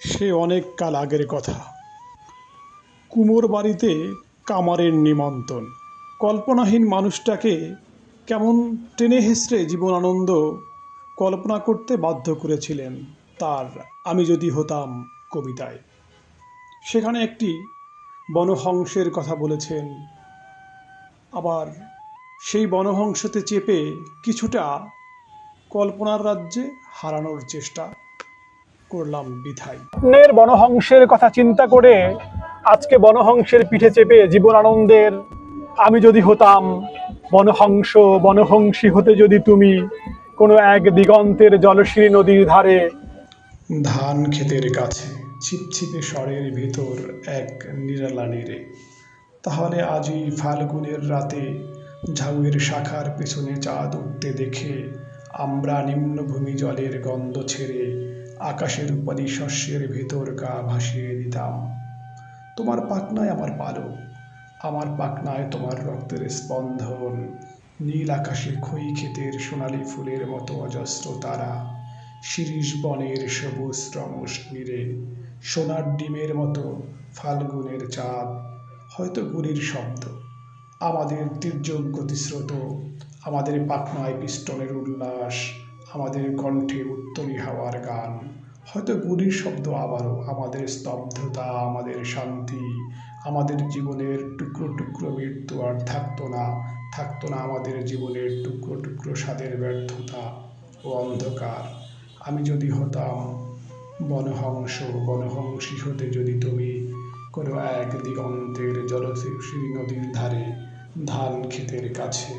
সে অনেক কাল আগের কথা। কুমোর বাড়িতে কামারের নিমন্ত্রণ। কল্পনাহীন মানুষটাকে কেমন টেনে হেসড়ে জীবনানন্দ কল্পনা করতে বাধ্য করেছিলেন তার আমি যদি হতাম কবিতায়। সেখানে একটি বনহংসের কথা বলেছেন। আবার সেই বনহংসতে চেপে কিছুটা কল্পনার রাজ্যে হারানোর চেষ্টা। করলাম বিথাই স্বপ্নের বনহংসের কথা চিন্তা করে আজকে বনহংসের পিঠে চেপে জীবন আনন্দের আমি যদি হতাম বনহংস বনহংসী হতে যদি তুমি কোনো এক দিগন্তের জলশিনী নদীর ধারে। ধান ক্ষেতের কাছে ছিপছিপে স্বরের ভিতর এক নিরালা নিরে তাহলে আজই ফাল্গুনের রাতে ঝাউয়ের শাখার পেছনে চাঁদ উঠতে দেখে আমরা নিম্নভূমি জলের গন্ধ ছেড়ে আকাশের উপাধি শস্যের ভেতর গা ভাসিয়ে দিতাম। তোমার পাখনায় আমার পালক আমার পাখনায় তোমার রক্তের স্পন্দন। নীল আকাশে খই ক্ষেতের সোনালি ফুলের মতো অজস্র তারা, শিরীষ বনের সবুজ রমস নীরে, সোনার ডিমের মতো ফাল্গুনের চাঁদ। হয়তো গুলির শব্দ, আমাদের তির্যক গতিস্রোত, আমাদের পাখনায় পিস্টনের উল্লাস আমাদের কণ্ঠে উত্তরী হাওয়ার গান। হয়তো গুলির শব্দ আবারও আমাদের স্তব্ধতা, আমাদের শান্তি, আমাদের জীবনের টুকরো টুকরো মৃত্যু আর থাকতো না থাকতো না আমাদের জীবনের টুকরো টুকরো স্বাদের ব্যর্থতা ও অন্ধকার। আমি যদি হতাম, বনহংস, বনহংসী হতে যদি তুমি কোনো এক দিগন্তের জলশিশির নদীর ধারে ধান ক্ষেতের কাছে।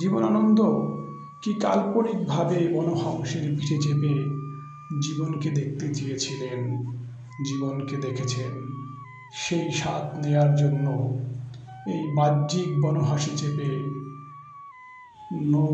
জীবনানন্দ কি কাল্পনিকভাবে বনহংসের পিঠে চেপে জীবনকে দেখতে চেয়েছিলেন, জীবনকে দেখেছেন সেই স্বাদ নেয়ার জন্য এই বাহ্যিক বনহাসি চেপে নৌ